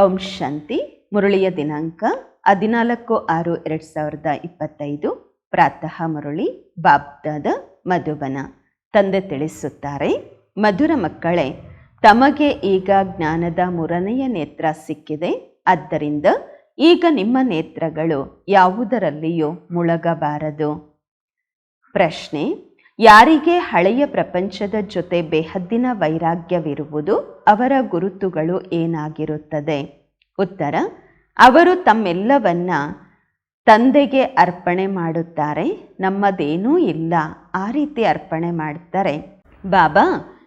ಓಂ ಶಾಂತಿ. ಮುರಳಿಯ ದಿನಾಂಕ ಹದಿನಾಲ್ಕು ಆರು ಎರಡು ಸಾವಿರದ ಇಪ್ಪತ್ತೈದು. ಪ್ರಾತಃ ಮುರಳಿ, ಬಾಬ್ದಾದ ಮಧುಬನ. ತಂದೆ ತಿಳಿಸುತ್ತಾರೆ, ಮಧುರ ಮಕ್ಕಳೇ, ತಮಗೆ ಈಗ ಜ್ಞಾನದ ಮೂರನೆಯ ನೇತ್ರ ಸಿಕ್ಕಿದೆ. ಆದ್ದರಿಂದ ಈಗ ನಿಮ್ಮ ನೇತ್ರಗಳು ಯಾವುದರಲ್ಲಿಯೂ ಮುಳುಗಬಾರದು. ಪ್ರಶ್ನೆ ಯಾರಿಗೆ ಹಳೆಯ ಪ್ರಪಂಚದ ಜೊತೆ ಬೇಹದ್ದಿನ ವೈರಾಗ್ಯವಿರುವುದು ಅವರ ಗುರುತುಗಳು ಏನಾಗಿರುತ್ತದೆ? ಉತ್ತರ, ಅವರು ತಮ್ಮೆಲ್ಲವನ್ನ ತಂದೆಗೆ ಅರ್ಪಣೆ ಮಾಡುತ್ತಾರೆ, ನಮ್ಮದೇನೂ ಇಲ್ಲ, ಆ ರೀತಿ ಅರ್ಪಣೆ ಮಾಡುತ್ತಾರೆ ಬಾಬಾ,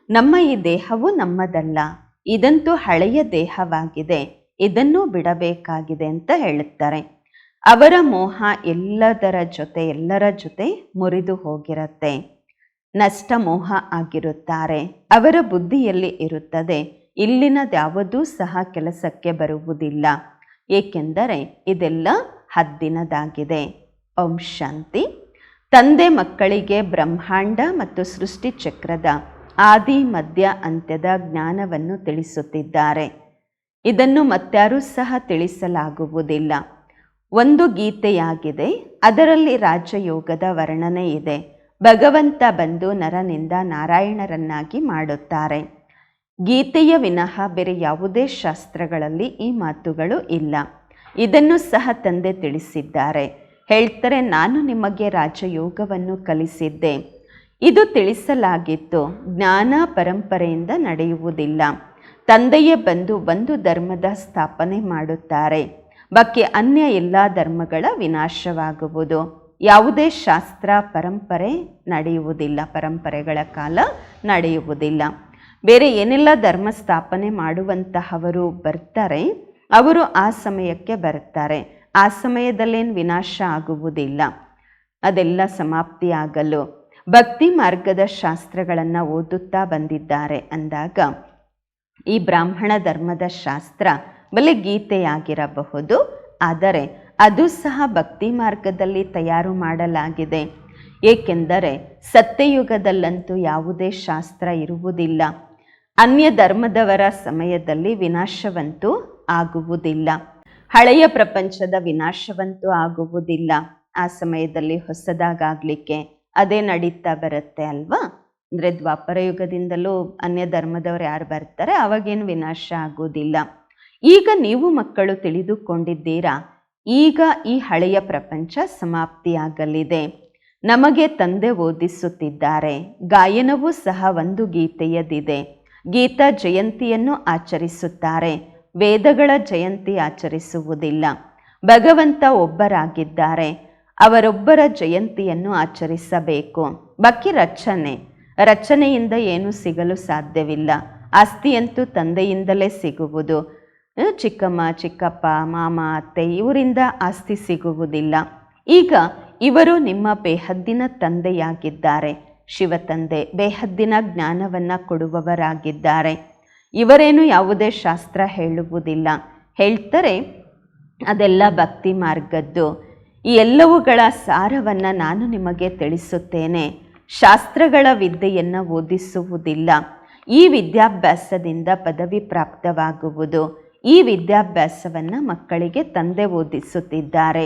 ನಮ್ಮ ಈ ದೇಹವು ನಮ್ಮದಲ್ಲ, ಇದಂತೂ ಹಳೆಯ ದೇಹವಾಗಿದೆ, ಇದನ್ನು ಬಿಡಬೇಕಾಗಿದೆ ಅಂತ ಹೇಳುತ್ತಾರೆ. ಅವರ ಮೋಹ ಎಲ್ಲದರ ಜೊತೆ, ಎಲ್ಲರ ಜೊತೆ ಮುರಿದು ಹೋಗಿರತ್ತೆ. ನಷ್ಟ ಮೋಹ ಆಗಿರುತ್ತಾರೆ. ಅವರ ಬುದ್ಧಿಯಲ್ಲಿ ಇರುತ್ತದೆ. ಇಲ್ಲಿನದ್ಯಾವುದೂ ಸಹ ಕೆಲಸಕ್ಕೆ ಬರುವುದಿಲ್ಲ. ಏಕೆಂದರೆ ಇದೆಲ್ಲ ಹದ್ದಿನದಾಗಿದೆ. ಓಂ ಶಾಂತಿ. ತಂದೆ ಮಕ್ಕಳಿಗೆ ಬ್ರಹ್ಮಾಂಡ ಮತ್ತು ಸೃಷ್ಟಿ ಚಕ್ರದ ಆದಿ, ಮಧ್ಯ, ಅಂತ್ಯದ ಜ್ಞಾನವನ್ನು ತಿಳಿಸುತ್ತಿದ್ದಾರೆ. ಇದನ್ನು ಮತ್ಯಾರೂ ಸಹ ತಿಳಿಸಲಾಗುವುದಿಲ್ಲ. ಒಂದು ಗೀತೆಯಾಗಿದೆ. ಅದರಲ್ಲಿ ರಾಜಯೋಗದ ವರ್ಣನೆ ಇದೆ. ಭಗವಂತ ಬಂದು ನರನಿಂದ ನಾರಾಯಣರನ್ನಾಗಿ ಮಾಡುತ್ತಾರೆ. ಗೀತೆಯ ವಿನಃ ಬೇರೆ ಯಾವುದೇ ಶಾಸ್ತ್ರಗಳಲ್ಲಿ ಈ ಮಾತುಗಳು ಇಲ್ಲ. ಇದನ್ನು ಸಹ ತಂದೆ ತಿಳಿಸಿದ್ದಾರೆ. ಹೇಳ್ತಾರೆ, ನಾನು ನಿಮಗೆ ರಾಜಯೋಗವನ್ನು ಕಲಿಸಿದ್ದೆ. ಇದು ತಿಳಿಸಲಾಗಿತ್ತು. ಜ್ಞಾನ ಪರಂಪರೆಯಿಂದ ನಡೆಯುವುದಿಲ್ಲ. ತಂದೆಯೇ ಬಂದು ಒಂದು ಧರ್ಮದ ಸ್ಥಾಪನೆ ಮಾಡುತ್ತಾರೆ. ಬಾಕಿ ಅನ್ಯ ಎಲ್ಲ ಧರ್ಮಗಳ ವಿನಾಶವಾಗುವುದು. ಯಾವುದೇ ಶಾಸ್ತ್ರ, ಪರಂಪರೆ ನಡೆಯುವುದಿಲ್ಲ. ಪರಂಪರೆಗಳ ಕಾಲ ನಡೆಯುವುದಿಲ್ಲ. ಬೇರೆ ಏನೆಲ್ಲ ಧರ್ಮ ಸ್ಥಾಪನೆ ಮಾಡುವಂತಹವರು ಬರ್ತಾರೆ, ಅವರು ಆ ಸಮಯಕ್ಕೆ ಬರ್ತಾರೆ ಆ ಸಮಯದಲ್ಲೇನು ವಿನಾಶ ಆಗುವುದಿಲ್ಲ. ಅದೆಲ್ಲ ಸಮಾಪ್ತಿಯಾಗಲು ಭಕ್ತಿ ಮಾರ್ಗದ ಶಾಸ್ತ್ರಗಳನ್ನು ಓದುತ್ತಾ ಬಂದಿದ್ದಾರೆ. ಅಂದಾಗ ಈ ಬ್ರಾಹ್ಮಣ ಧರ್ಮದ ಶಾಸ್ತ್ರ ಬಲೆ ಗೀತೆಯಾಗಿರಬಹುದು. ಆದರೆ ಅದು ಸಹ ಭಕ್ತಿ ಮಾರ್ಗದಲ್ಲಿ ತಯಾರು ಮಾಡಲಾಗಿದೆ. ಏಕೆಂದರೆ ಸತ್ಯಯುಗದಲ್ಲಂತೂ ಯಾವುದೇ ಶಾಸ್ತ್ರ ಇರುವುದಿಲ್ಲ. ಅನ್ಯ ಧರ್ಮದವರ ಸಮಯದಲ್ಲಿ ವಿನಾಶವಂತೂ ಆಗುವುದಿಲ್ಲ. ಹಳೆಯ ಪ್ರಪಂಚದ ವಿನಾಶವಂತೂ ಆಗುವುದಿಲ್ಲ. ಆ ಸಮಯದಲ್ಲಿ ಹೊಸದಾಗಲಿಕ್ಕೆ ಅದೇ ನಡೀತಾ ಬರುತ್ತೆ ಅಲ್ವಾ? ಅಂದರೆ ದ್ವಾಪರಯುಗದಿಂದಲೂ ಅನ್ಯ ಧರ್ಮದವರು ಯಾರು ಬರ್ತಾರೆ, ಅವಾಗೇನು ವಿನಾಶ ಆಗುವುದಿಲ್ಲ. ಈಗ ನೀವು ಮಕ್ಕಳು ತಿಳಿದುಕೊಂಡಿದ್ದೀರಾ? ಈಗ ಈ ಹಳೆಯ ಪ್ರಪಂಚ ಸಮಾಪ್ತಿಯಾಗಲಿದೆ. ನಮಗೆ ತಂದೆ ಓದಿಸುತ್ತಿದ್ದಾರೆ. ಗಾಯನವೂ ಸಹ ಒಂದು ಗೀತೆಯದಿದೆ. ಗೀತಾ ಜಯಂತಿಯನ್ನು ಆಚರಿಸುತ್ತಾರೆ. ವೇದಗಳ ಜಯಂತಿ ಆಚರಿಸುವುದಿಲ್ಲ. ಭಗವಂತ ಒಬ್ಬರಾಗಿದ್ದಾರೆ. ಅವರೊಬ್ಬರ ಜಯಂತಿಯನ್ನು ಆಚರಿಸಬೇಕು. ಬಾಕಿ ರಚನೆ. ರಚನೆಯಿಂದ ಏನೂ ಸಿಗಲು ಸಾಧ್ಯವಿಲ್ಲ. ಆಸ್ತಿಯಂತೂ ತಂದೆಯಿಂದಲೇ ಸಿಗುವುದು. ಚಿಕ್ಕಮ್ಮ, ಚಿಕ್ಕಪ್ಪ, ಮಾಮ, ಅತ್ತೆ ಇವರಿಂದ ಆಸ್ತಿ ಸಿಗುವುದಿಲ್ಲ. ಈಗ ಇವರು ನಿಮ್ಮ ಬೇಹದ್ದಿನ ತಂದೆಯಾಗಿದ್ದಾರೆ. ಶಿವತಂದೆ ಬೇಹದ್ದಿನ ಜ್ಞಾನವನ್ನು ಕೊಡುವವರಾಗಿದ್ದಾರೆ. ಇವರೇನು ಯಾವುದೇ ಶಾಸ್ತ್ರ ಹೇಳುವುದಿಲ್ಲ. ಹೇಳ್ತಾರೆ, ಅದೆಲ್ಲ ಭಕ್ತಿ ಮಾರ್ಗದ್ದು. ಈ ಎಲ್ಲವುಗಳ ಸಾರವನ್ನು ನಾನು ನಿಮಗೆ ತಿಳಿಸುತ್ತೇನೆ. ಶಾಸ್ತ್ರಗಳ ವಿದ್ಯೆಯನ್ನು ಓದಿಸುವುದಿಲ್ಲ. ಈ ವಿದ್ಯಾಭ್ಯಾಸದಿಂದ ಪದವಿ ಪ್ರಾಪ್ತವಾಗುವುದು. ಈ ವಿದ್ಯಾಭ್ಯಾಸವನ್ನು ಮಕ್ಕಳಿಗೆ ತಂದೆ ಓದಿಸುತ್ತಿದ್ದಾರೆ.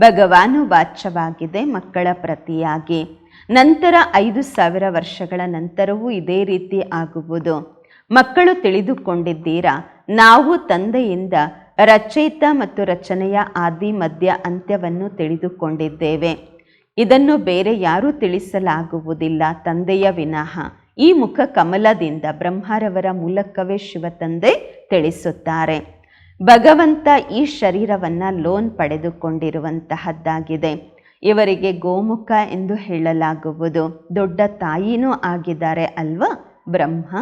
ಭಗವಾನು ವಾಚ್ಯವಾಗಿದೆ ಮಕ್ಕಳ ಪ್ರತಿಯಾಗಿ. ನಂತರ ಐದು ಸಾವಿರ ವರ್ಷಗಳ ನಂತರವೂ ಇದೇ ರೀತಿ ಆಗುವುದು. ಮಕ್ಕಳು ತಿಳಿದುಕೊಂಡಿದ್ದೀರಾ? ನಾವು ತಂದೆಯಿಂದ ರಚಯಿತ ಮತ್ತು ರಚನೆಯ ಆದಿ, ಮಧ್ಯ, ಅಂತ್ಯವನ್ನು ತಿಳಿದುಕೊಂಡಿದ್ದೇವೆ. ಇದನ್ನು ಬೇರೆ ಯಾರೂ ತಿಳಿಸಲಾಗುವುದಿಲ್ಲ ತಂದೆಯ ವಿನಃ. ಈ ಮುಖ ಕಮಲದಿಂದ ಬ್ರಹ್ಮರವರ ಮೂಲಕವೇ ಶಿವತಂದೆ ತಿಳಿಸುತ್ತಾರೆ. ಭಗವಂತ ಈ ಶರೀರವನ್ನು ಲೋನ್ ಪಡೆದುಕೊಂಡಿರುವಂತಹದ್ದಾಗಿದೆ. ಇವರಿಗೆ ಗೋಮುಖ ಎಂದು ಹೇಳಲಾಗುವುದು. ದೊಡ್ಡ ತಾಯಿನೂ ಆಗಿದ್ದಾರೆ ಅಲ್ವಾ? ಬ್ರಹ್ಮ.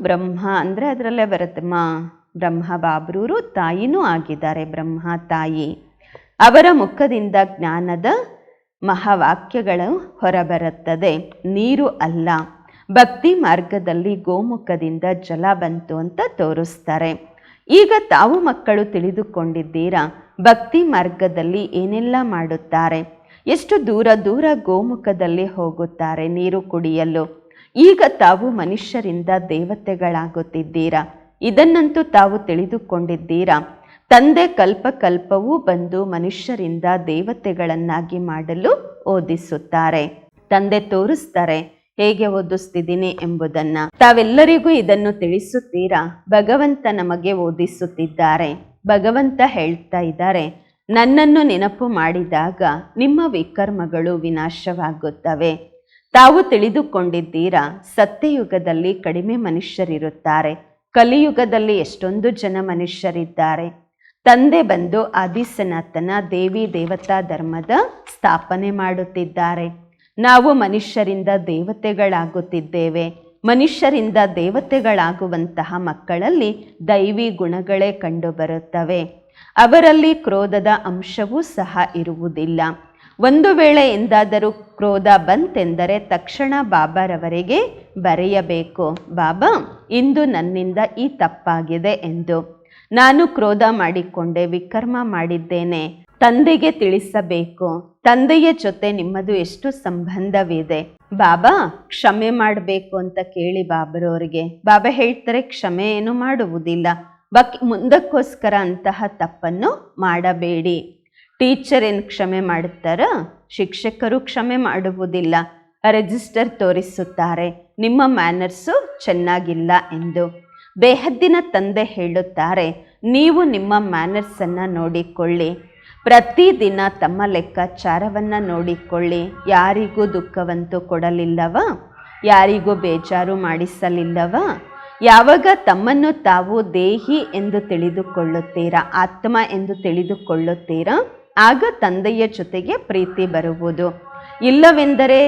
ಬ್ರಹ್ಮ ಅಂದರೆ ಅದರಲ್ಲೇ ಬರುತ್ತೆ ಬ್ರಹ್ಮ ಬಾಬ್ರೂರು, ತಾಯಿನೂ ಆಗಿದ್ದಾರೆ ಬ್ರಹ್ಮ, ತಾಯಿ. ಅವರ ಮುಖದಿಂದ ಜ್ಞಾನದ ಮಹಾವಾಕ್ಯಗಳು ಹೊರಬರುತ್ತದೆ. ನೀರು ಅಲ್ಲ. ಭಕ್ತಿ ಮಾರ್ಗದಲ್ಲಿ ಗೋಮುಖದಿಂದ ಜಲ ಬಂತು ಅಂತ ತೋರಿಸ್ತಾರೆ. ಈಗ ತಾವು ಮಕ್ಕಳು ತಿಳಿದುಕೊಂಡಿದ್ದೀರಾ, ಭಕ್ತಿ ಮಾರ್ಗದಲ್ಲಿ ಏನೆಲ್ಲ ಮಾಡುತ್ತಾರೆ? ಎಷ್ಟು ದೂರ ದೂರ ಗೋಮುಖದಲ್ಲಿ ಹೋಗುತ್ತಾರೆ ನೀರು ಕುಡಿಯಲು? ಈಗ ತಾವು ಮನುಷ್ಯರಿಂದ ದೇವತೆಗಳಾಗುತ್ತಿದ್ದೀರಾ? ಇದನ್ನಂತೂ ತಾವು ತಿಳಿದುಕೊಂಡಿದ್ದೀರಾ? ತಂದೆ ಕಲ್ಪಕಲ್ಪವೂ ಬಂದು ಮನುಷ್ಯರಿಂದ ದೇವತೆಗಳನ್ನಾಗಿ ಮಾಡಲು ಓದಿಸುತ್ತಾರೆ. ತಂದೆ ತೋರಿಸ್ತಾರೆ ಹೇಗೆ ಓದಿಸ್ತಿದ್ದೀನಿ ಎಂಬುದನ್ನ ತಾವೆಲ್ಲರಿಗೂ ಇದನ್ನು ತಿಳಿಸುತ್ತೀರಾ? ಭಗವಂತ ನಮಗೆ ಓದಿಸುತ್ತಿದ್ದಾರೆ. ಭಗವಂತ ಹೇಳ್ತಾ ಇದ್ದಾರೆ, ನನ್ನನ್ನು ನೆನಪು ಮಾಡಿದಾಗ ನಿಮ್ಮ ವಿಕರ್ಮಗಳು ವಿನಾಶವಾಗುತ್ತವೆ. ತಾವು ತಿಳಿದುಕೊಂಡಿದ್ದೀರಾ, ಸತ್ಯಯುಗದಲ್ಲಿ ಕಡಿಮೆ ಮನುಷ್ಯರಿರುತ್ತಾರೆ. ಕಲಿಯುಗದಲ್ಲಿ ಎಷ್ಟೊಂದು ಜನ ಮನುಷ್ಯರಿದ್ದಾರೆ. ತಂದೆ ಬಂದು ಆದಿಸನಾಥನ ದೇವಿ ದೇವತಾ ಧರ್ಮದ ಸ್ಥಾಪನೆ ಮಾಡುತ್ತಿದ್ದಾರೆ. ನಾವು ಮನುಷ್ಯರಿಂದ ದೇವತೆಗಳಾಗುತ್ತಿದ್ದೇವೆ. ಮನುಷ್ಯರಿಂದ ದೇವತೆಗಳಾಗುವಂತಹ ಮಕ್ಕಳಲ್ಲಿ ದೈವಿ ಗುಣಗಳೇ ಕಂಡುಬರುತ್ತವೆ. ಅವರಲ್ಲಿ ಕ್ರೋಧದ ಅಂಶವೂ ಸಹ ಇರುವುದಿಲ್ಲ. ಒಂದು ವೇಳೆ ಎಂದಾದರೂ ಕ್ರೋಧ ಬಂತೆಂದರೆ ತಕ್ಷಣ ಬಾಬಾರವರಿಗೆ ಬರೆಯಬೇಕು, ಬಾಬಾ, ಇಂದು ನನ್ನಿಂದ ಈ ತಪ್ಪಾಗಿದೆ ಎಂದು. ನಾನು ಕ್ರೋಧ ಮಾಡಿಕೊಂಡೆ, ವಿಕರ್ಮ ಮಾಡಿದ್ದೇನೆ. ತಂದೆಗೆ ತಿಳಿಸಬೇಕು. ತಂದೆಯ ಜೊತೆ ನಿಮ್ಮದು ಎಷ್ಟು ಸಂಬಂಧವಿದೆ? ಬಾಬಾ, ಕ್ಷಮೆ ಮಾಡಬೇಕು ಅಂತ ಕೇಳಿ ಬಾಬರವರಿಗೆ. ಬಾಬಾ ಹೇಳ್ತಾರೆ, ಕ್ಷಮೆ ಏನು ಮಾಡುವುದಿಲ್ಲ. ಬಕ್, ಮುಂದಕ್ಕೋಸ್ಕರ ಅಂತಹ ತಪ್ಪನ್ನು ಮಾಡಬೇಡಿ. ಟೀಚರ್ ಏನು ಕ್ಷಮೆ ಮಾಡುತ್ತಾರ ಶಿಕ್ಷಕರು ಕ್ಷಮೆ ಮಾಡುವುದಿಲ್ಲ. ರಿಜಿಸ್ಟರ್ ತೋರಿಸುತ್ತಾರೆ. ನಿಮ್ಮ ಮ್ಯಾನರ್ಸು ಚೆನ್ನಾಗಿಲ್ಲ ಎಂದು. ಬೇಹದ್ದಿನ ತಂದೆ ಹೇಳುತ್ತಾರೆ, ನೀವು ನಿಮ್ಮ ಮ್ಯಾನರ್ಸನ್ನು ನೋಡಿಕೊಳ್ಳಿ. ಪ್ರತಿದಿನ ತಮ್ಮ ಲೆಕ್ಕಾಚಾರವನ್ನು ನೋಡಿಕೊಳ್ಳಿ. ಯಾರಿಗೂ ದುಃಖವಂತೂ ಕೊಡಲಿಲ್ಲವ? ಯಾರಿಗೂ ಬೇಜಾರು ಮಾಡಿಸಲಿಲ್ಲವ? ಯಾವಾಗ ತಮ್ಮನ್ನು ತಾವು ದೇಹಿ ಎಂದು ತಿಳಿದುಕೊಳ್ಳುತ್ತೀರಾ, ಆತ್ಮ ಎಂದು ತಿಳಿದುಕೊಳ್ಳುತ್ತೀರಾ? ಆಗ ತಂದೆಯ ಜೊತೆಗೆ ಪ್ರೀತಿ ಬರುವುದು. ಇಲ್ಲವೆಂದರೆ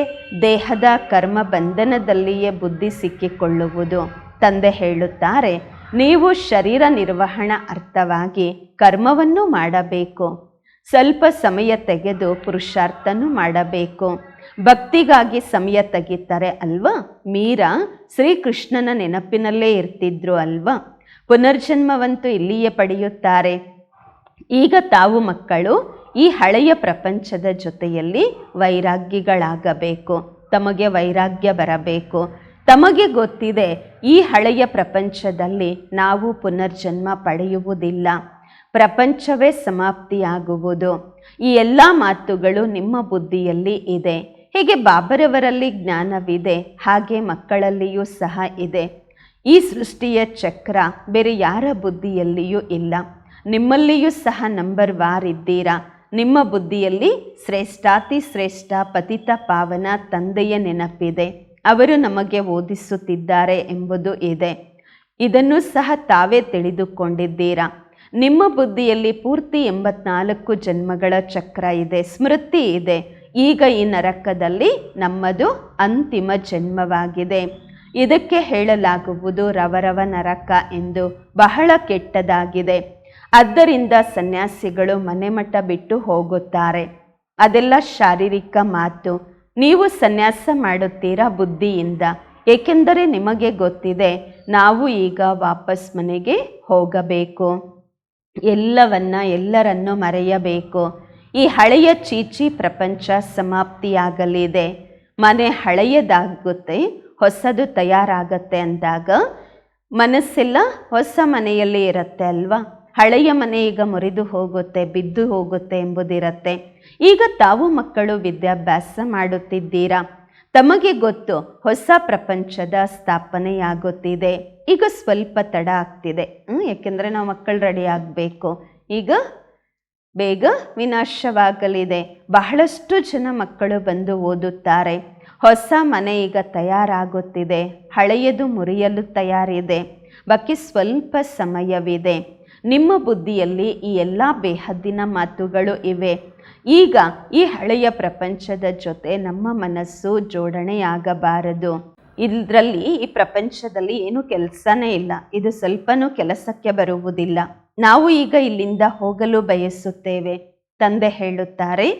ದೇಹದ ಕರ್ಮ ಬಂಧನದಲ್ಲಿಯೇ ಬುದ್ಧಿ ಸಿಕ್ಕಿಕೊಳ್ಳುವುದು. ತಂದೆ ಹೇಳುತ್ತಾರೆ, ನೀವು ಶರೀರ ನಿರ್ವಹಣಾ ಅರ್ಥವಾಗಿ ಕರ್ಮವನ್ನು ಮಾಡಬೇಕು. ಸ್ವಲ್ಪ ಸಮಯ ತೆಗೆದು ಪುರುಷಾರ್ಥನೂ ಮಾಡಬೇಕು. ಭಕ್ತಿಗಾಗಿ ಸಮಯ ತೆಗಿತಾರೆ ಅಲ್ವಾ? ಮೀರಾ, ಶ್ರೀಕೃಷ್ಣನ ನೆನಪಿನಲ್ಲೇ ಇರ್ತಿದ್ರು ಅಲ್ವಾ? ಪುನರ್ಜನ್ಮವಂತೂ ಇಲ್ಲಿಯೇ ಪಡೆಯುತ್ತಾರೆ. ಈಗ ತಾವು ಮಕ್ಕಳು, ಈ ಹಳೆಯ ಪ್ರಪಂಚದ ಜೊತೆಯಲ್ಲಿ ವೈರಾಗ್ಯಗಳಾಗಬೇಕು. ತಮಗೆ ವೈರಾಗ್ಯ ಬರಬೇಕು. ತಮಗೆ ಗೊತ್ತಿದೆ, ಈ ಹಳೆಯ ಪ್ರಪಂಚದಲ್ಲಿ ನಾವು ಪುನರ್ಜನ್ಮ ಪಡೆಯುವುದಿಲ್ಲ. ಪ್ರಪಂಚವೇ ಸಮಾಪ್ತಿಯಾಗುವುದು. ಈ ಎಲ್ಲ ಮಾತುಗಳು ನಿಮ್ಮ ಬುದ್ಧಿಯಲ್ಲಿ ಇದೆ. ಹೀಗೆ ಬಾಬರವರಲ್ಲಿ ಜ್ಞಾನವಿದೆ, ಹಾಗೆ ಮಕ್ಕಳಲ್ಲಿಯೂ ಸಹ ಇದೆ. ಈ ಸೃಷ್ಟಿಯ ಚಕ್ರ ಬೇರೆ ಯಾರ ಬುದ್ಧಿಯಲ್ಲಿಯೂ ಇಲ್ಲ. ನಿಮ್ಮಲ್ಲಿಯೂ ಸಹ ನಂಬರ್ ವಾರ್ ಇದ್ದೀರಾ? ನಿಮ್ಮ ಬುದ್ಧಿಯಲ್ಲಿ ಶ್ರೇಷ್ಠಾತಿ ಶ್ರೇಷ್ಠ ಪತಿತ ಪಾವನ ತಂದೆಯ ನೆನಪಿದೆ. ಅವರು ನಮಗೆ ಓದಿಸುತ್ತಿದ್ದಾರೆ ಎಂಬುದು ಇದೆ. ಇದನ್ನು ಸಹ ತಾವೇ ತಿಳಿದುಕೊಂಡಿದ್ದೀರಾ? ನಿಮ್ಮ ಬುದ್ಧಿಯಲ್ಲಿ ಪೂರ್ತಿ ಎಂಬತ್ನಾಲ್ಕು ಜನ್ಮಗಳ ಚಕ್ರ ಇದೆ, ಸ್ಮೃತಿ ಇದೆ. ಈಗ ಈ ನರಕದಲ್ಲಿ ನಮ್ಮದು ಅಂತಿಮ ಜನ್ಮವಾಗಿದೆ. ಇದಕ್ಕೆ ಹೇಳಲಾಗುವುದು ರವರವ ನರಕ ಎಂದು ಬಹಳ ಕೆಟ್ಟದಾಗಿದೆ. ಆದ್ದರಿಂದ ಸನ್ಯಾಸಿಗಳು ಮನೆಮಠ ಬಿಟ್ಟು ಹೋಗುತ್ತಾರೆ. ಅದೆಲ್ಲ ಶಾರೀರಿಕ ಮಾತು. ನೀವು ಸನ್ಯಾಸ ಮಾಡುತ್ತೀರಾ ಬುದ್ಧಿಯಿಂದ? ಏಕೆಂದರೆ ನಿಮಗೆ ಗೊತ್ತಿದೆ, ನಾವು ಈಗ ವಾಪಸ್ ಮನೆಗೆ ಹೋಗಬೇಕು. ಎಲ್ಲವನ್ನ ಎಲ್ಲರನ್ನು ಮರೆಯಬೇಕು. ಈ ಹಳೆಯ ಚೀಚಿ ಪ್ರಪಂಚ ಸಮಾಪ್ತಿಯಾಗಲಿದೆ. ಮನೆ ಹಳೆಯದಾಗುತ್ತೆ, ಹೊಸದು ತಯಾರಾಗತ್ತೆ ಅಂದಾಗ ಮನಸ್ಸೆಲ್ಲ ಹೊಸ ಮನೆಯಲ್ಲಿ ಇರುತ್ತೆ ಅಲ್ವಾ? ಹಳೆಯ ಮನೆ ಈಗ ಮುರಿದು ಹೋಗುತ್ತೆ, ಬಿದ್ದು ಹೋಗುತ್ತೆ ಎಂಬುದಿರತ್ತೆ. ಈಗ ತಾವು ಮಕ್ಕಳು ವಿದ್ಯಾಭ್ಯಾಸ ಮಾಡುತ್ತಿದ್ದೀರಾ? ತಮಗೆ ಗೊತ್ತು ಹೊಸ ಪ್ರಪಂಚದ ಸ್ಥಾಪನೆಯಾಗುತ್ತಿದೆ. ಈಗ ಸ್ವಲ್ಪ ತಡ ಆಗ್ತಿದೆ. ಯಾಕೆಂದರೆ ನಾವು ಮಕ್ಕಳು ರೆಡಿ ಆಗಬೇಕು. ಈಗ ಬೇಗ ವಿನಾಶವಾಗಲಿದೆ. ಬಹಳಷ್ಟು ಜನ ಮಕ್ಕಳು ಬಂದು ಓದುತ್ತಾರೆ. ಹೊಸ ಮನೆ ಈಗ ತಯಾರಾಗುತ್ತಿದೆ. ಹಳೆಯದು ಮುರಿಯಲು ತಯಾರಿದೆ. ಬಾಕಿ ಸ್ವಲ್ಪ ಸಮಯವಿದೆ. ನಿಮ್ಮ ಬುದ್ಧಿಯಲ್ಲಿ ಈ ಎಲ್ಲ ಬೇಹದ್ದಿನ ಮಾತುಗಳು ಇವೆ. ಈಗ ಈ ಹಳೆಯ ಪ್ರಪಂಚದ ಜೊತೆ ನಮ್ಮ ಮನಸ್ಸು ಜೋಡಣೆಯಾಗಬಾರದು. ಇದರಲ್ಲಿ ಈ ಪ್ರಪಂಚದಲ್ಲಿ ಏನು ಕೆಲಸನೇ ಇಲ್ಲ. ಇದು ಸ್ವಲ್ಪನೂ ಕೆಲಸಕ್ಕೆ ಬರುವುದಿಲ್ಲ. ನಾವು ಈಗ ಇಲ್ಲಿಂದ ಹೋಗಲು ಬಯಸುತ್ತೇವೆ. ತಂದೆ ಹೇಳುತ್ತಾರೆ,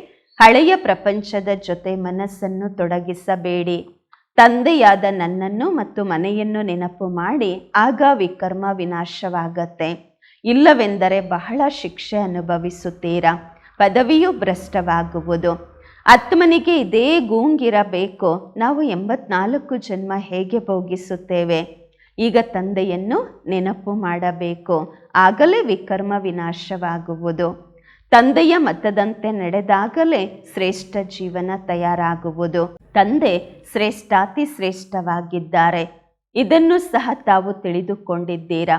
ಹಳೆಯ ಪ್ರಪಂಚದ ಜೊತೆ ಮನಸ್ಸನ್ನು ತೊಡಗಿಸಬೇಡಿ. ತಂದೆಯಾದ ನನ್ನನ್ನು ಮತ್ತು ಮನೆಯನ್ನು ನೆನಪು ಮಾಡಿ, ಆಗ ವಿಕರ್ಮ ವಿನಾಶವಾಗತ್ತೆ. ಇಲ್ಲವೆಂದರೆ ಬಹಳ ಶಿಕ್ಷೆ ಅನುಭವಿಸುತ್ತೀರಾ? ಪದವಿಯು ಭ್ರಷ್ಟವಾಗುವುದು. ಆತ್ಮನಿಗೆ ಇದೇ ಗೂಂಗಿರಬೇಕು. ನಾವು ಎಂಬತ್ನಾಲ್ಕು ಜನ್ಮ ಹೇಗೆ ಭೋಗಿಸುತ್ತೇವೆ? ಈಗ ತಂದೆಯನ್ನು ನೆನಪು ಮಾಡಬೇಕು. ಆಗಲೇ ವಿಕರ್ಮ ವಿನಾಶವಾಗುವುದು. ತಂದೆಯ ಮತದಂತೆ ನಡೆದಾಗಲೇ ಶ್ರೇಷ್ಠ ಜೀವನ ತಯಾರಾಗುವುದು. ತಂದೆ ಶ್ರೇಷ್ಠಾತಿ ಶ್ರೇಷ್ಠವಾಗಿದ್ದಾರೆ. ಇದನ್ನು ಸಹ ತಾವು ತಿಳಿದುಕೊಂಡಿದ್ದೀರಾ?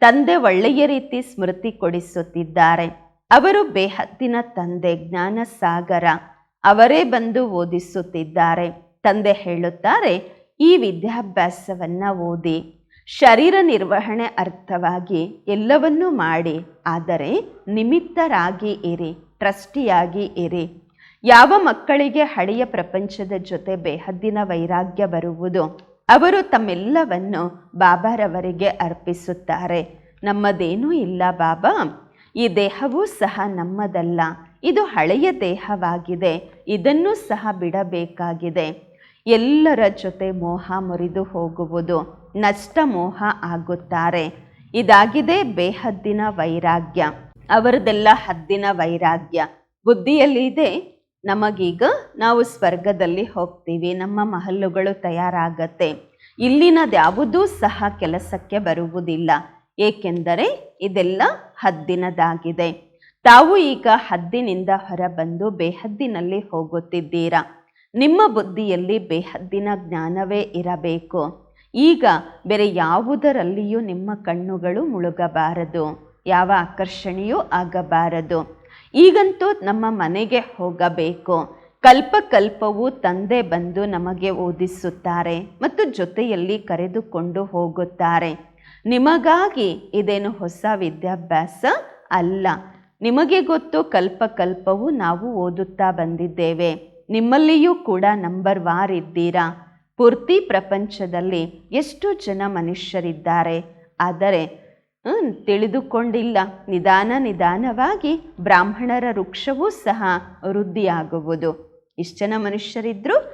ತಂದೆ ಒಳ್ಳೆಯ ರೀತಿ ಸ್ಮೃತಿ ಕೊಡಿಸುತ್ತಿದ್ದಾರೆ. ಅವರು ಬೇಹತ್ತಿನ ತಂದೆ ಜ್ಞಾನ ಸಾಗರ ಅವರೇ ಬಂದು ಓದಿಸುತ್ತಿದ್ದಾರೆ. ತಂದೆ ಹೇಳುತ್ತಾರೆ, ಈ ವಿದ್ಯಾಭ್ಯಾಸವನ್ನ ಓದಿ. ಶರೀರ ನಿರ್ವಹಣೆ ಅರ್ಥವಾಗಿ ಎಲ್ಲವನ್ನೂ ಮಾಡಿ. ಆದರೆ ನಿಮಿತ್ತರಾಗಿ ಇರಿ, ಟ್ರಸ್ಟಿಯಾಗಿ ಇರಿ. ಯಾವ ಮಕ್ಕಳಿಗೆ ಹಳೆಯ ಪ್ರಪಂಚದ ಜೊತೆ ಬೇಹದ್ದಿನ ವೈರಾಗ್ಯ ಬರುವುದು? ಅವರು ತಮ್ಮೆಲ್ಲವನ್ನು ಬಾಬಾರವರಿಗೆ ಅರ್ಪಿಸುತ್ತಾರೆ. ನಮ್ಮದೇನೂ ಇಲ್ಲ ಬಾಬಾ. ಈ ದೇಹವೂ ಸಹ ನಮ್ಮದಲ್ಲ. ಇದು ಹಳೆಯ ದೇಹವಾಗಿದೆ. ಇದನ್ನು ಸಹ ಬಿಡಬೇಕಾಗಿದೆ. ಎಲ್ಲರ ಜೊತೆ ಮೋಹ ಮುರಿದು ಹೋಗುವುದು ನಷ್ಟ ಮೋಹ ಆಗುತ್ತಾರೆ. ಇದಾಗಿದೆ ಬೇಹದ್ದಿನ ವೈರಾಗ್ಯ. ಅವರದೆಲ್ಲ ಹದ್ದಿನ ವೈರಾಗ್ಯ. ಬುದ್ಧಿಯಲ್ಲಿ ಇದೆ. ನಮಗೀಗ ನಾವು ಸ್ವರ್ಗದಲ್ಲಿ ಹೋಗ್ತೀವಿ. ನಮ್ಮ ಮಹಲ್ಲುಗಳು ತಯಾರಾಗತ್ತೆ. ಇಲ್ಲಿನದ್ಯಾವುದೂ ಸಹ ಕೆಲಸಕ್ಕೆ ಬರುವುದಿಲ್ಲ. ಏಕೆಂದರೆ ಇದೆಲ್ಲ ಹದ್ದಿನದಾಗಿದೆ. ತಾವು ಈಗ ಹದ್ದಿನಿಂದ ಹೊರಬಂದು ಬೇಹದ್ದಿನಲ್ಲಿ ಹೋಗುತ್ತಿದ್ದೀರಾ? ನಿಮ್ಮ ಬುದ್ಧಿಯಲ್ಲಿ ಬೇಹದ್ದಿನ ಜ್ಞಾನವೇ ಇರಬೇಕು. ಈಗ ಬೇರೆ ಯಾವುದರಲ್ಲಿಯೂ ನಿಮ್ಮ ಕಣ್ಣುಗಳು ಮುಳುಗಬಾರದು. ಯಾವ ಆಕರ್ಷಣೆಯೂ ಆಗಬಾರದು. ಈಗಂತೂ ನಮ್ಮ ಮನೆಗೆ ಹೋಗಬೇಕು. ಕಲ್ಪಕಲ್ಪವು ತಂದೆ ಬಂದು ನಮಗೆ ಓದಿಸುತ್ತಾರೆ ಮತ್ತು ಜೊತೆಯಲ್ಲಿ ಕರೆದುಕೊಂಡು ಹೋಗುತ್ತಾರೆ. ನಿಮಗಾಗಿ ಇದೇನು ಹೊಸ ವಿದ್ಯಾಭ್ಯಾಸ ಅಲ್ಲ. ನಿಮಗೆ ಗೊತ್ತು ಕಲ್ಪ ಕಲ್ಪವು ನಾವು ಓದುತ್ತಾ ಬಂದಿದ್ದೇವೆ. ನಿಮ್ಮಲ್ಲಿಯೂ ಕೂಡ ನಂಬರ್ ವಾರ್ ಇದ್ದೀರಾ? ಪೂರ್ತಿ ಪ್ರಪಂಚದಲ್ಲಿ ಎಷ್ಟು ಜನ ಮನುಷ್ಯರಿದ್ದಾರೆ? ಆದರೆ ತಿಳಿದುಕೊಂಡಿಲ್ಲ. ನಿಧಾನ ನಿಧಾನವಾಗಿ ಬ್ರಾಹ್ಮಣರ ವೃಕ್ಷವೂ ಸಹ ವೃದ್ಧಿಯಾಗುವುದು. ಇಷ್ಟು ಜನ ಮನುಷ್ಯರಿದ್ರು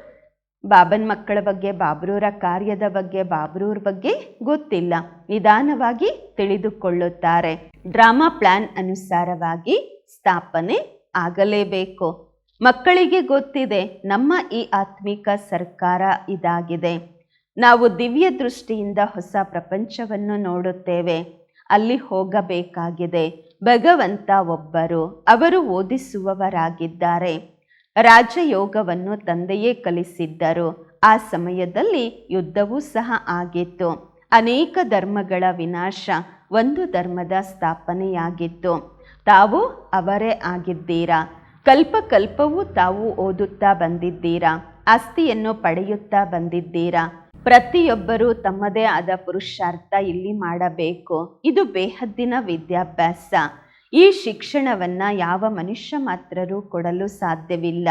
ಬಾಬನ್ ಮಕ್ಕಳ ಬಗ್ಗೆ, ಬಾಬ್ರೂರ ಕಾರ್ಯದ ಬಗ್ಗೆ, ಬಾಬ್ರೂರ್ ಬಗ್ಗೆ ಗೊತ್ತಿಲ್ಲ. ನಿಧಾನವಾಗಿ ತಿಳಿದುಕೊಳ್ಳುತ್ತಾರೆ. ಡ್ರಾಮಾ ಪ್ಲಾನ್ ಅನುಸಾರವಾಗಿ ಸ್ಥಾಪನೆ ಆಗಲೇಬೇಕು. ಮಕ್ಕಳಿಗೆ ಗೊತ್ತಿದೆ, ನಮ್ಮ ಈ ಆತ್ಮಿಕ ಸರ್ಕಾರ ಇದಾಗಿದೆ. ನಾವು ದಿವ್ಯ ದೃಷ್ಟಿಯಿಂದ ಹೊಸ ಪ್ರಪಂಚವನ್ನು ನೋಡುತ್ತೇವೆ. ಅಲ್ಲಿ ಹೋಗಬೇಕಾಗಿದೆ. ಭಗವಂತ ಒಬ್ಬರು, ಅವರು ಓದಿಸುವವರಾಗಿದ್ದಾರೆ. ರಾಜಯೋಗವನ್ನು ತಂದೆಯೇ ಕಲಿಸಿದ್ದರು. ಆ ಸಮಯದಲ್ಲಿ ಯುದ್ಧವೂ ಸಹ ಆಗಿತ್ತು. ಅನೇಕ ಧರ್ಮಗಳ ವಿನಾಶ ಒಂದು ಧರ್ಮದ ಸ್ಥಾಪನೆಯಾಗಿತ್ತು. ತಾವು ಅವರೇ ಆಗಿದ್ದೀರಾ? ಕಲ್ಪ ಕಲ್ಪವೂ ತಾವು ಓದುತ್ತಾ ಬಂದಿದ್ದೀರಾ? ಆಸ್ತಿಯನ್ನು ಪಡೆಯುತ್ತಾ ಬಂದಿದ್ದೀರಾ? ಪ್ರತಿಯೊಬ್ಬರೂ ತಮ್ಮದೇ ಆದ ಪುರುಷಾರ್ಥ ಇಲ್ಲಿ ಮಾಡಬೇಕು. ಇದು ಬೇಹದ್ದಿನ ವಿದ್ಯಾಭ್ಯಾಸ. ಈ ಶಿಕ್ಷಣವನ್ನು ಯಾವ ಮನುಷ್ಯ ಮಾತ್ರರೂ ಕೊಡಲು ಸಾಧ್ಯವಿಲ್ಲ.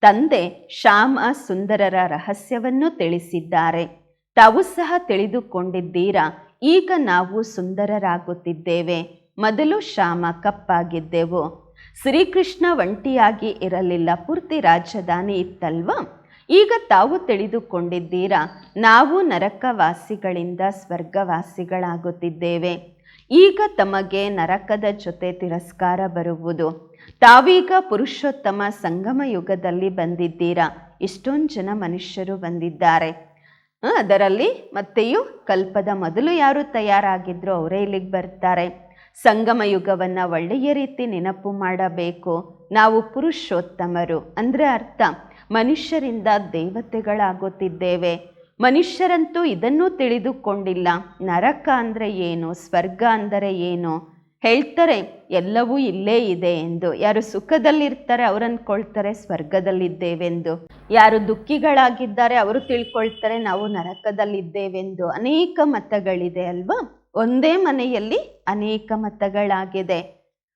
ತಂದೆ ಶ್ಯಾಮ ಸುಂದರರ ರಹಸ್ಯವನ್ನು ತಿಳಿಸಿದ್ದಾರೆ. ತಾವು ಸಹ ತಿಳಿದುಕೊಂಡಿದ್ದೀರಾ? ಈಗ ನಾವು ಸುಂದರರಾಗುತ್ತಿದ್ದೇವೆ. ಮೊದಲು ಶ್ಯಾಮ ಕಪ್ಪಾಗಿದ್ದೆವು. ಶ್ರೀಕೃಷ್ಣ ಒಂಟಿಯಾಗಿ ಇರಲಿಲ್ಲ. ಪೂರ್ತಿ ರಾಜಧಾನಿ ಇತ್ತಲ್ವಾ? ಈಗ ತಾವು ತಿಳಿದುಕೊಂಡಿದ್ದೀರಾ? ನಾವು ನರಕವಾಸಿಗಳಿಂದ ಸ್ವರ್ಗವಾಸಿಗಳಾಗುತ್ತಿದ್ದೇವೆ. ಈಗ ತಮಗೆ ನರಕದ ಜೊತೆ ತಿರಸ್ಕಾರ ಬರುವುದು. ತಾವೀಗ ಪುರುಷೋತ್ತಮ ಸಂಗಮ ಯುಗದಲ್ಲಿ ಬಂದಿದ್ದೀರಾ? ಇಷ್ಟೊಂದು ಜನ ಮನುಷ್ಯರು ಬಂದಿದ್ದಾರೆ. ಅದರಲ್ಲಿ ಮತ್ತೆಯೂ ಕಲ್ಪದ ಮೊದಲು ಯಾರು ತಯಾರಾಗಿದ್ರು ಅವರೇ ಇಲ್ಲಿಗೆ ಬರ್ತಾರೆ. ಸಂಗಮ ಯುಗವನ್ನು ಒಳ್ಳೆಯ ರೀತಿ ನೆನಪು ಮಾಡಬೇಕು. ನಾವು ಪುರುಷೋತ್ತಮರು. ಅಂದರೆ ಅರ್ಥ, ಮನುಷ್ಯರಿಂದ ದೇವತೆಗಳಾಗುತ್ತಿದ್ದೇವೆ. ಮನುಷ್ಯರಂತೂ ಇದನ್ನೂ ತಿಳಿದುಕೊಂಡಿಲ್ಲ. ನರಕ ಅಂದರೆ ಏನು? ಸ್ವರ್ಗ ಅಂದರೆ ಏನು? ಹೇಳ್ತಾರೆ, ಎಲ್ಲವೂ ಇಲ್ಲೇ ಇದೆ ಎಂದು. ಯಾರು ಸುಖದಲ್ಲಿರ್ತಾರೆ ಅವ್ರು ಅಂದ್ಕೊಳ್ತಾರೆ ಸ್ವರ್ಗದಲ್ಲಿದ್ದೇವೆಂದು. ಯಾರು ದುಃಖಿಗಳಾಗಿದ್ದಾರೆ ಅವರು ತಿಳ್ಕೊಳ್ತಾರೆ, ನಾವು ನರಕದಲ್ಲಿದ್ದೇವೆಂದು. ಅನೇಕ ಮತಗಳಿದೆ ಅಲ್ವಾ? ಒಂದೇ ಮನೆಯಲ್ಲಿ ಅನೇಕ ಮತಗಳಾಗಿದೆ.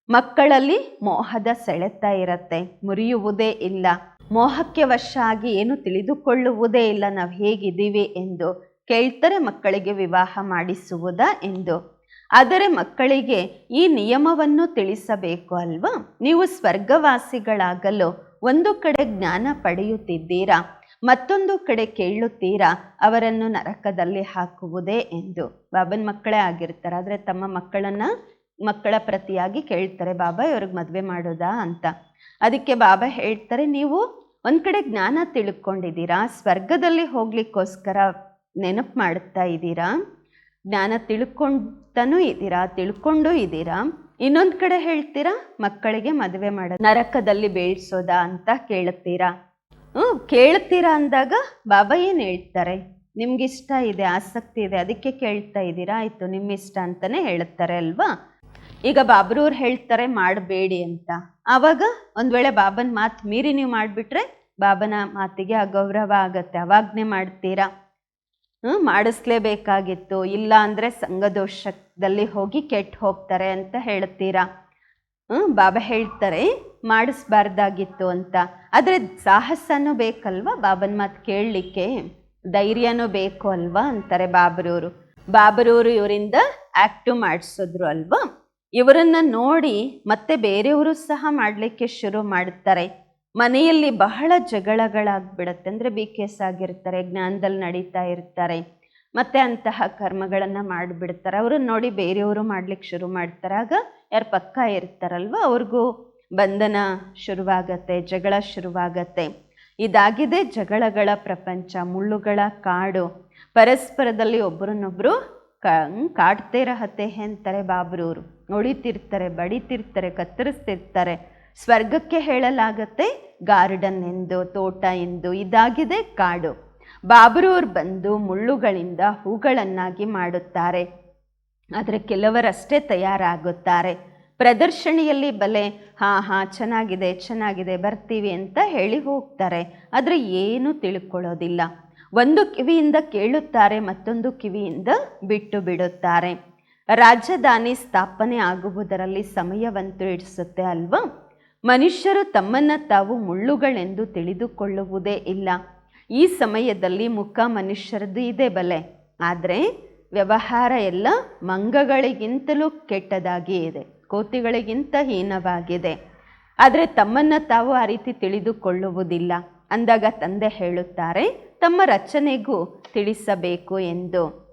ಮಕ್ಕಳಲ್ಲಿ ಮೋಹದ ಸೆಳೆತ ಇರತ್ತೆ, ಮುರಿಯುವುದೇ ಇಲ್ಲ. ಮೋಹಕ್ಕೆ ವಶ ಆಗಿ ಏನು ತಿಳಿದುಕೊಳ್ಳುವುದೇ ಇಲ್ಲ. ನಾವು ಹೇಗಿದ್ದೀವಿ ಎಂದು ಕೇಳ್ತಾರೆ ಮಕ್ಕಳಿಗೆ ವಿವಾಹ ಮಾಡಿಸುವುದಾ ಎಂದು. ಆದರೆ ಮಕ್ಕಳಿಗೆ ಈ ನಿಯಮವನ್ನು ತಿಳಿಸಬೇಕು ಅಲ್ವಾ? ನೀವು ಸ್ವರ್ಗವಾಸಿಗಳಾಗಲು ಒಂದು ಕಡೆ ಜ್ಞಾನ ಪಡೆಯುತ್ತಿದ್ದೀರಾ? ಮತ್ತೊಂದು ಕಡೆ ಕೇಳುತ್ತೀರಾ ಅವರನ್ನು ನರಕದಲ್ಲಿ ಹಾಕುವುದೇ ಎಂದು? ಬಾಬನ್ ಮಕ್ಕಳೇ ಆಗಿರ್ತಾರೆ, ಆದರೆ ತಮ್ಮ ಮಕ್ಕಳನ್ನು ಮಕ್ಕಳ ಪ್ರತಿಯಾಗಿ ಕೇಳ್ತಾರೆ, ಬಾಬಾ, ಇವ್ರಿಗೆ ಮದುವೆ ಮಾಡೋದಾ? ಅಂತ. ಅದಕ್ಕೆ ಬಾಬಾ ಹೇಳ್ತಾರೆ, ನೀವು ಒಂದ್ ಕಡೆ ಜ್ಞಾನ ತಿಳ್ಕೊಂಡಿದ್ದೀರಾ? ಸ್ವರ್ಗದಲ್ಲಿ ಹೋಗ್ಲಿಕ್ಕೋಸ್ಕರ ನೆನಪು ಮಾಡ್ತಾ ಇದ್ದೀರಾ? ಜ್ಞಾನ ತಿಳ್ಕೊಂಡನೂ ಇದ್ದೀರಾ? ತಿಳ್ಕೊಂಡು ಇದ್ದೀರಾ? ಇನ್ನೊಂದು ಕಡೆ ಹೇಳ್ತೀರಾ? ಮಕ್ಕಳಿಗೆ ಮದುವೆ ಮಾಡೋದು ನರಕದಲ್ಲಿ ಬೇಯಿಸೋದಾ ಅಂತ ಕೇಳುತ್ತೀರಾ? ಹ್ಞೂ ಕೇಳ್ತೀರಾ ಅಂದಾಗ ಬಾಬಾ ಏನು ಹೇಳ್ತಾರೆ? ನಿಮ್ಗಿಷ್ಟ ಇದೆ, ಆಸಕ್ತಿ ಇದೆ, ಅದಕ್ಕೆ ಕೇಳ್ತಾ ಇದ್ದೀರಾ? ಆಯಿತು ನಿಮ್ಮ ಇಷ್ಟ ಅಂತಲೇ ಹೇಳುತ್ತಾರೆ ಅಲ್ವಾ? ಈಗ ಬಾಬ್ರವ್ರು ಹೇಳ್ತಾರೆ ಮಾಡಬೇಡಿ ಅಂತ. ಆವಾಗ ಒಂದು ವೇಳೆ ಬಾಬನ ಮಾತು ಮೀರಿ ನೀವು ಮಾಡಿಬಿಟ್ರೆ ಬಾಬನ ಮಾತಿಗೆ ಅಗೌರವ ಆಗತ್ತೆ. ಅವಾಗ್ನೇ ಮಾಡ್ತೀರಾ? ಹ್ಞೂ ಮಾಡಿಸ್ಲೇಬೇಕಾಗಿತ್ತು. ಇಲ್ಲ ಅಂದರೆ ಸಂಘದೋಷದಲ್ಲಿ ಹೋಗಿ ಕೆಟ್ಟು ಹೋಗ್ತಾರೆ ಅಂತ ಹೇಳ್ತೀರಾ? ಹ್ಞೂ ಬಾಬಾ ಹೇಳ್ತಾರೆ, ಮಾಡಿಸ್ಬಾರ್ದಾಗಿತ್ತು ಅಂತ. ಆದರೆ ಸಾಹಸನೂ ಬೇಕಲ್ವಾ ಬಾಬನ ಮಾತು ಕೇಳಲಿಕ್ಕೆ? ಧೈರ್ಯನೂ ಬೇಕು ಅಲ್ವಾ ಅಂತಾರೆ ಬಾಬರವರು ಬಾಬರವರು ಇವರಿಂದ ಆ್ಯಕ್ಟು ಮಾಡಿಸಿದ್ರು ಅಲ್ವಾ? ಇವರನ್ನ ನೋಡಿ ಮತ್ತೆ ಬೇರೆಯವರು ಸಹ ಮಾಡಲಿಕ್ಕೆ ಶುರು ಮಾಡ್ತಾರೆ. ಮನೆಯಲ್ಲಿ ಬಹಳ ಜಗಳಗಳಾಗ್ಬಿಡತ್ತೆ. ಅಂದರೆ ಬಿ ಕೆ ಎಸ್ ಆಗಿರ್ತಾರೆ, ಜ್ಞಾನದಲ್ಲಿ ನಡೀತಾ ಇರ್ತಾರೆ, ಮತ್ತೆ ಅಂತಹ ಕರ್ಮಗಳನ್ನು ಮಾಡಿಬಿಡ್ತಾರೆ. ಅವ್ರನ್ನ ನೋಡಿ ಬೇರೆಯವರು ಮಾಡ್ಲಿಕ್ಕೆ ಶುರು ಮಾಡ್ತಾರೆ. ಆಗ ಯಾರು ಪಕ್ಕ ಇರ್ತಾರಲ್ವ, ಅವ್ರಿಗೂ ಬಂಧನ ಶುರುವಾಗತ್ತೆ, ಜಗಳ ಶುರುವಾಗತ್ತೆ. ಇದಾಗಿದೆ ಜಗಳಗಳ ಪ್ರಪಂಚ, ಮುಳ್ಳುಗಳ ಕಾಡು. ಪರಸ್ಪರದಲ್ಲಿ ಒಬ್ಬರನ್ನೊಬ್ಬರು ಕಾಡ್ತೇ ರಹತೆ ಅಂತಾರೆ ಬಾಬ್ರವರು ಹೊಡಿತಿರ್ತಾರೆ ಬಡಿತಿರ್ತಾರೆ, ಕತ್ತರಿಸ್ತಿರ್ತಾರೆ. ಸ್ವರ್ಗಕ್ಕೆ ಹೇಳಲಾಗತ್ತೆ, ಗಾರ್ಡನ್ ಎಂದು, ತೋಟ ಎಂದು, ಇದಾಗಿದೆ ಕಾಡು. ಬಾಬರೂರ್ ಬಂದು ಮುಳ್ಳುಗಳಿಂದ ಹೂಗಳನ್ನಾಗಿ ಮಾಡುತ್ತಾರೆ. ಆದರೆ ಕೆಲವರಷ್ಟೇ ತಯಾರಾಗುತ್ತಾರೆ. ಪ್ರದರ್ಶನಿಯಲ್ಲಿ ಬಲೆ, ಹಾಂ ಹಾಂ, ಚೆನ್ನಾಗಿದೆ ಚೆನ್ನಾಗಿದೆ, ಬರ್ತೀವಿ ಅಂತ ಹೇಳಿ ಹೋಗ್ತಾರೆ. ಆದರೆ ಏನೂ ತಿಳ್ಕೊಳ್ಳೋದಿಲ್ಲ. ಒಂದು ಕಿವಿಯಿಂದ ಕೇಳುತ್ತಾರೆ, ಮತ್ತೊಂದು ಕಿವಿಯಿಂದ ಬಿಟ್ಟು ಬಿಡುತ್ತಾರೆ. ರಾಜಧಾನಿ ಸ್ಥಾಪನೆ ಆಗುವುದರಲ್ಲಿ ಸಮಯವಂತೂ ಇಡಿಸುತ್ತೆ ಅಲ್ವಾ? ಮನುಷ್ಯರು ತಮ್ಮನ್ನು ತಾವು ಮುಳ್ಳುಗಳೆಂದು ತಿಳಿದುಕೊಳ್ಳುವುದೇ ಇಲ್ಲ. ಈ ಸಮಯದಲ್ಲಿ ಮುಖ ಮನುಷ್ಯರದ್ದು ಇದೆ ಬಲೆ. ಆದರೆ ವ್ಯವಹಾರ ಎಲ್ಲ ಮಂಗಗಳಿಗಿಂತಲೂ ಕೆಟ್ಟದಾಗಿ ಇದೆ. ಕೋತಿಗಳಿಗಿಂತ ಹೀನವಾಗಿದೆ. ಆದರೆ ತಮ್ಮನ್ನು ತಾವು ಆ ರೀತಿ ತಿಳಿದುಕೊಳ್ಳುವುದಿಲ್ಲ. ಅಂದಾಗ ತಂದೆ ಹೇಳುತ್ತಾರೆ, ತಮ್ಮ ರಚನೆಗೂ ತಿಳಿಸಬೇಕು ಎಂದು.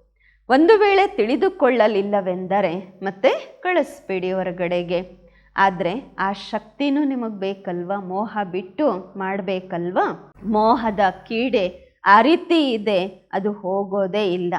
ಒಂದು ವೇಳೆ ತಿಳಿದುಕೊಳ್ಳಲಿಲ್ಲವೆಂದರೆ ಮತ್ತೆ ಕಳಿಸ್ಬೇಡಿ ಹೊರಗಡೆಗೆ. ಆದರೆ ಆ ಶಕ್ತಿನೂ ನಿಮಗೆ ಬೇಕಲ್ವಾ? ಮೋಹ ಬಿಟ್ಟು ಮಾಡಬೇಕಲ್ವಾ? ಮೋಹದ ಕೀಡೆ ಆ ರೀತಿ ಇದೆ, ಅದು ಹೋಗೋದೇ ಇಲ್ಲ.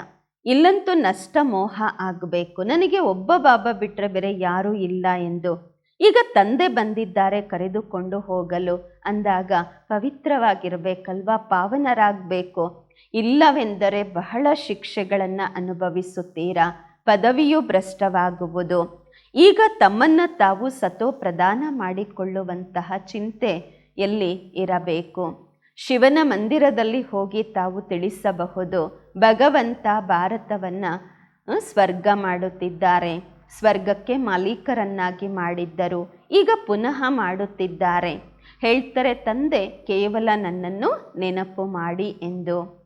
ಇಲ್ಲಂತೂ ನಷ್ಟ ಮೋಹ ಆಗಬೇಕು. ನನಗೆ ಒಬ್ಬ ಬಾಬಾ ಬಿಟ್ಟರೆ ಬೇರೆ ಯಾರೂ ಇಲ್ಲ ಎಂದು. ಈಗ ತಂದೆ ಬಂದಿದ್ದಾರೆ, ಕರೆದುಕೊಂಡು ಹೋಗಲು. ಅಂದಾಗ ಪವಿತ್ರವಾಗಿರಬೇಕಲ್ವಾ? ಪಾವನರಾಗಬೇಕು. ಇಲ್ಲವೆಂದರೆ ಬಹಳ ಶಿಕ್ಷೆಗಳನ್ನು ಅನುಭವಿಸುತ್ತೀರಾ? ಪದವಿಯು ಭ್ರಷ್ಟವಾಗುವುದು. ಈಗ ತಮ್ಮನ್ನು ತಾವು ಸತೋ ಪ್ರದಾನ ಮಾಡಿಕೊಳ್ಳುವಂತಹ ಚಿಂತೆ ಎಲ್ಲಿ ಇರಬೇಕು? ಶಿವನ ಮಂದಿರದಲ್ಲಿ ಹೋಗಿ ತಾವು ತಿಳಿಸಬಹುದು. ಭಗವಂತ ಭಾರತವನ್ನು ಸ್ವರ್ಗ ಮಾಡುತ್ತಿದ್ದಾರೆ. ಸ್ವರ್ಗಕ್ಕೆ ಮಾಲೀಕರನ್ನಾಗಿ ಮಾಡಿದ್ದರು. ಈಗ ಪುನಃ ಮಾಡುತ್ತಿದ್ದಾರೆ. ಹೇಳ್ತಾರೆ, ತಂದೆ, ಕೇವಲ ನನ್ನನ್ನು ನೆನಪು ಮಾಡಿ ಎಂದು.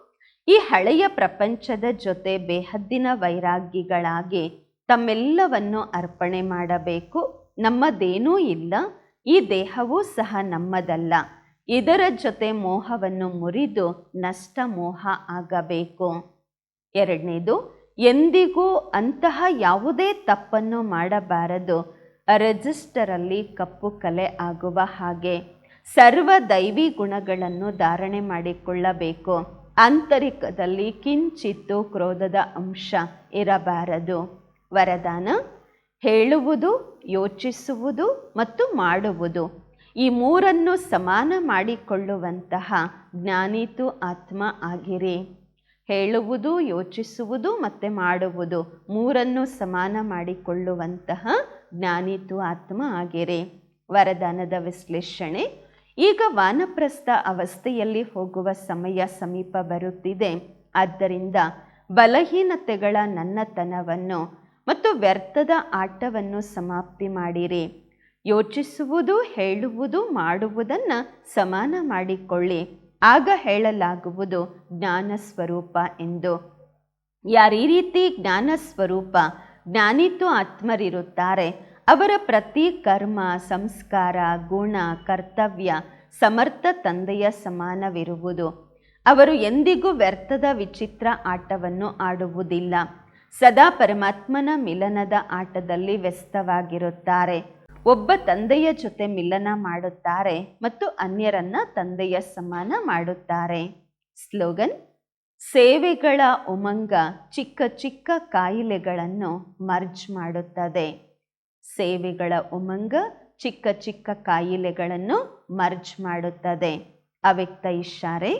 ಈ ಹಳೆಯ ಪ್ರಪಂಚದ ಜೊತೆ ಬೇಹದ್ದಿನ ವೈರಾಗ್ಯಗಳಾಗಿ ತಮ್ಮೆಲ್ಲವನ್ನು ಅರ್ಪಣೆ ಮಾಡಬೇಕು. ನಮ್ಮದೇನೂ ಇಲ್ಲ, ಈ ದೇಹವೂ ಸಹ ನಮ್ಮದಲ್ಲ. ಇದರ ಜೊತೆ ಮೋಹವನ್ನು ಮುರಿದು ನಷ್ಟ ಮೋಹ ಆಗಬೇಕು. ಎರಡನೇದು, ಎಂದಿಗೂ ಅಂತಹ ಯಾವುದೇ ತಪ್ಪನ್ನು ಮಾಡಬಾರದು. ರಿಜಿಸ್ಟರಲ್ಲಿ ಕಪ್ಪು ಕಲೆ ಆಗುವ ಹಾಗೆ ಸರ್ವ ದೈವಿ ಗುಣಗಳನ್ನು ಧಾರಣೆ ಮಾಡಿಕೊಳ್ಳಬೇಕು. ಆಂತರಿಕದಲ್ಲಿ ಕಿಂಚಿತ್ತು ಕ್ರೋಧದ ಅಂಶ ಇರಬಾರದು. ವರದಾನ, ಹೇಳುವುದು, ಯೋಚಿಸುವುದು ಮತ್ತು ಮಾಡುವುದು. ಈ ಮೂರನ್ನು ಸಮಾನ ಮಾಡಿಕೊಳ್ಳುವಂತಹ ಜ್ಞಾನಿತು ಆತ್ಮ ಆಗಿರಿ. ಹೇಳುವುದು, ಯೋಚಿಸುವುದು ಮತ್ತು ಮಾಡುವುದು ಮೂರನ್ನು ಸಮಾನ ಮಾಡಿಕೊಳ್ಳುವಂತಹ ಜ್ಞಾನಿತು ಆತ್ಮ ಆಗಿರಿ. ವರದಾನದ ವಿಶ್ಲೇಷಣೆ ಈಗ ವಾನಪ್ರಸ್ಥ ಅವಸ್ಥೆಯಲ್ಲಿ ಹೋಗುವ ಸಮಯ ಸಮೀಪ ಬರುತ್ತಿದೆ. ಆದ್ದರಿಂದ ಬಲಹೀನತೆಗಳ ನನ್ನತನವನ್ನು ಮತ್ತು ವ್ಯರ್ಥದ ಆಟವನ್ನು ಸಮಾಪ್ತಿ ಮಾಡಿರಿ. ಯೋಚಿಸುವುದು, ಹೇಳುವುದು, ಮಾಡುವುದನ್ನು ಸಮಾನ ಮಾಡಿಕೊಳ್ಳಿ. ಆಗ ಹೇಳಲಾಗುವುದು ಜ್ಞಾನ ಸ್ವರೂಪ ಎಂದು. ಯಾರೀ ರೀತಿ ಜ್ಞಾನ ಸ್ವರೂಪ ಜ್ಞಾನಿತು ಆತ್ಮರಿರುತ್ತಾರೆ. ಅವರ ಪ್ರತಿ ಕರ್ಮ, ಸಂಸ್ಕಾರ, ಗುಣ, ಕರ್ತವ್ಯ ಸಮರ್ಥ ತಂದೆಯ ಸಮಾನವಿರುವುದು. ಅವರು ಎಂದಿಗೂ ವ್ಯರ್ಥದ ವಿಚಿತ್ರ ಆಟವನ್ನು ಆಡುವುದಿಲ್ಲ. ಸದಾ ಪರಮಾತ್ಮನ ಮಿಲನದ ಆಟದಲ್ಲಿ ವ್ಯಸ್ತವಾಗಿರುತ್ತಾರೆ. ಒಬ್ಬ ತಂದೆಯ ಜೊತೆ ಮಿಲನ ಮಾಡುತ್ತಾರೆ ಮತ್ತು ಅನ್ಯರನ್ನ ತಂದೆಯ ಸಮಾನ ಮಾಡುತ್ತಾರೆ. ಸ್ಲೋಗನ್, ಸೇವೆಗಳ ಉಮಂಗ ಚಿಕ್ಕ ಚಿಕ್ಕ ಕಾಯಿಲೆಗಳನ್ನು ಮರ್ಜ್ ಮಾಡುತ್ತದೆ. ಸೇವೆಗಳ ಉಮಂಗ ಚಿಕ್ಕ ಚಿಕ್ಕ ಕಾಯಿಲೆಗಳನ್ನು ಮರ್ಜ್ ಮಾಡುತ್ತದೆ. ಅವ್ಯಕ್ತ ಇಷಾರೆ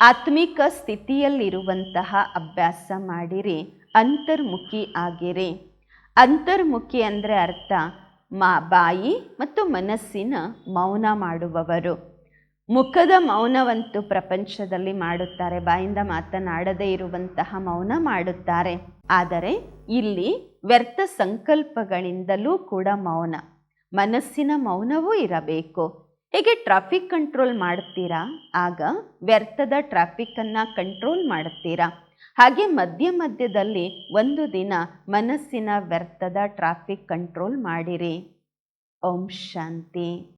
ಆತ್ಮಿಕ ಸ್ಥಿತಿಯಲ್ಲಿರುವಂತಹ ಅಭ್ಯಾಸ ಮಾಡಿರಿ, ಅಂತರ್ಮುಖಿ ಆಗಿರಿ. ಅಂತರ್ಮುಖಿ ಅಂದರೆ ಅರ್ಥ, ಮಾ, ಬಾಯಿ ಮತ್ತು ಮನಸ್ಸಿನ ಮೌನ ಮಾಡುವವರು. ಮುಖದ ಮೌನವಂತೂ ಪ್ರಪಂಚದಲ್ಲಿ ಮಾಡುತ್ತಾರೆ. ಬಾಯಿಂದ ಮಾತನಾಡದೇ ಇರುವಂತಹ ಮೌನ ಮಾಡುತ್ತಾರೆ. ಆದರೆ ಇಲ್ಲಿ ವ್ಯರ್ಥ ಸಂಕಲ್ಪಗಳಿಂದಲೂ ಕೂಡ ಮೌನ. ಮನಸ್ಸಿನ ಮೌನವೂ ಇರಬೇಕು. ಹೇಗೆ ಟ್ರಾಫಿಕ್ ಕಂಟ್ರೋಲ್ ಮಾಡ್ತೀರಾ? ಆಗ ವ್ಯರ್ಥದ ಟ್ರಾಫಿಕ್ಕನ್ನು ಕಂಟ್ರೋಲ್ ಮಾಡುತ್ತೀರಾ ಹಾಗೆ ಮಧ್ಯ ಮಧ್ಯದಲ್ಲಿ ಒಂದು ದಿನ ಮನಸ್ಸಿನ ವ್ಯರ್ಥದ ಟ್ರಾಫಿಕ್ ಕಂಟ್ರೋಲ್ ಮಾಡಿರಿ. ಓಂ ಶಾಂತಿ.